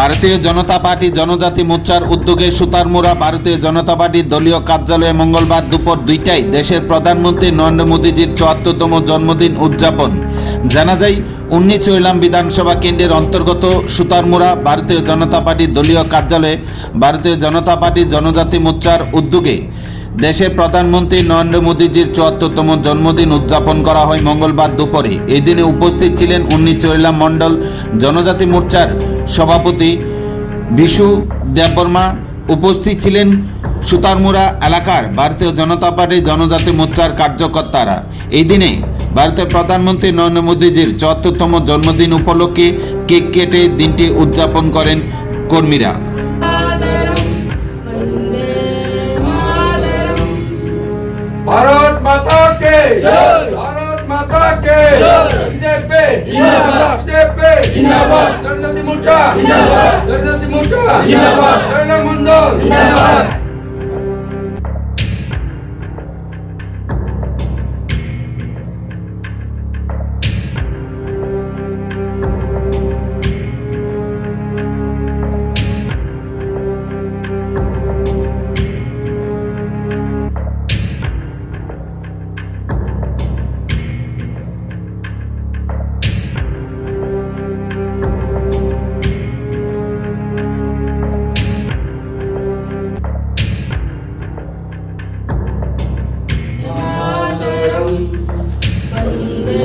ভারতীয় জনতা পার্টি জনজাতি মোর্চার উদ্যোগে সুতারমুড়া ভারতীয় জনতা পার্টির দলীয় কার্যালয়ে মঙ্গলবার দুপুর দুইটায় দেশের প্রধানমন্ত্রী নরেন্দ্র মোদীজির চুয়াত্তরতম জন্মদিন উদযাপন। জানা যায় উন্নিচ ইলাম বিধানসভা কেন্দ্রের অন্তর্গত সুতারমুড়া ভারতীয় জনতা পার্টির দলীয় কার্যালয়ে ভারতীয় জনতা পার্টি জনজাতি মোর্চার উদ্যোগে দেশের প্রধানমন্ত্রী নরেন্দ্র মোদীজির চুয়াত্তরতম জন্মদিন উদযাপন করা হয় মঙ্গলবার দুপুরে। এই দিনে উপস্থিত ছিলেন উন্নি চৈলাম মণ্ডল, জনজাতি মোর্চার সভাপতি বিশু দেববর্মা, উপস্থিত ছিলেন সুতারমুড়া এলাকার ভারতীয় জনতা পার্টির জনজাতি মোর্চার কার্যকর্তারা। এই দিনে ভারতের প্রধানমন্ত্রী নরেন্দ্র মোদীজির চুয়াত্তরতম জন্মদিন উপলক্ষে কেক কেটে দিনটি উদযাপন করেন কর্মীরা। বিজেপি জিন্দাবাদ। বিজেপি জিন্দাবাদ। জনজাতি মোর্চা জিন্দাবাদ। জনজাতি মোর্চা জিন্দাবাদ। Thank you.